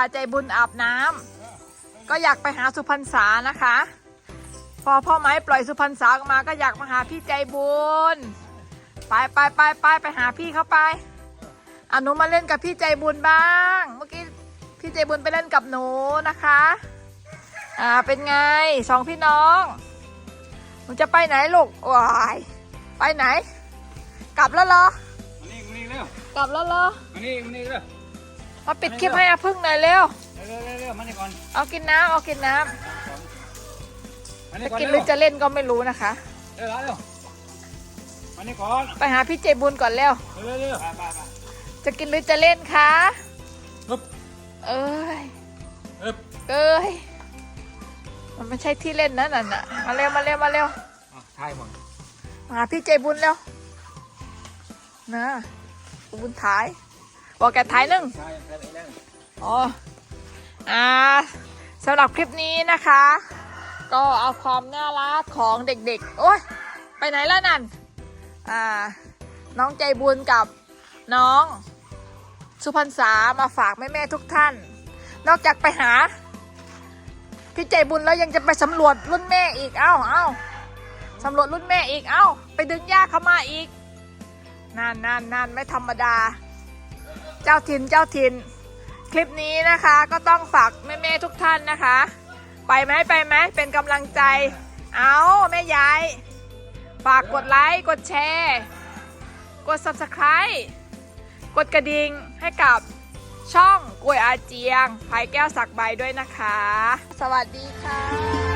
าใจบุญอาบน้ำก็อยากไปหาสุพรรณษานะคะ พอพ่อไม้ปล่อยสุพรรณษาออกมาก็อยากมาหาพี่ใจบุญไปไปไปไปไปหาพี่เขาไปอะหนูมาเล่นกับพี่ใจบุญบ้าง เมื่อกี้พี่ใจบุญไปเล่นกับหนูนะคะอ่าเป็นไงสองพี่น้องหนูจะไปไหนลูกว้ายไปไหน กลับแล้วเหรอมานี่มานี่เร็วกลับแล้วเหรอมานี่มานี่เร็ว มาปิดคลิปให้อาพึ่งหน่อยเร็ว เร็วเร็วเร็วมานี่ก่อนเอากินน้ำเอากินน้มาำนี่จะก่อนกินหเร็รืวอจะเล่นก็ไม่รู้นะคะ เร็วเร็วมานี่ก่อนไปหาพี่เจบุญก่อนเร็ว เร็วเร็วไปไปไปจะกินหรือจะเล่นคะฮึบเอ้ยฮึบเอ้ย มันไม่ใช่ที่เล่นนะนั่นน่ะ มาเร็วมาเร็วมาเร็ว อะถ่ายหมดมาหาพี่เจบุญเร็วนะบุญถ่าย บอกแกถ่ายหนึ่งถ่ถ่ายไปแล้วอ๋ออ่าสำหรับคลิปนี้นะคะ ก็เอาความน่ารักของเด็กๆ โอ้ยไปไหนแล้วนั่น อ่า น้องใจบุญกับน้องสุพรรณษามาฝากแม่ๆทุกท่าน นอกจากไปหา พี่ใจบุญแล้วยังจะไปสำรวจรุ่นแม่อีก เอ้าเอ้าสำรวจรุ่นแม่อีก เอ้า ไปดึงย่าเข้ามาอีก นั่นนั่นนั่นไม่ธรรมดา เจ้าถิ่นเจ้าถิ่นคลิปนี้นะคะก็ต้องฝากแม่ๆทุกท่านนะคะ ไปไหมไปไหมเป็นกำลังใจ เอาแม่ยาย ฝากกดไลค์กดแชร์ กด subscribe กดกระดิ่งให้กับช่องกวยอาเจียงภายแก้วสักใบด้วยนะคะ สวัสดีค่ะ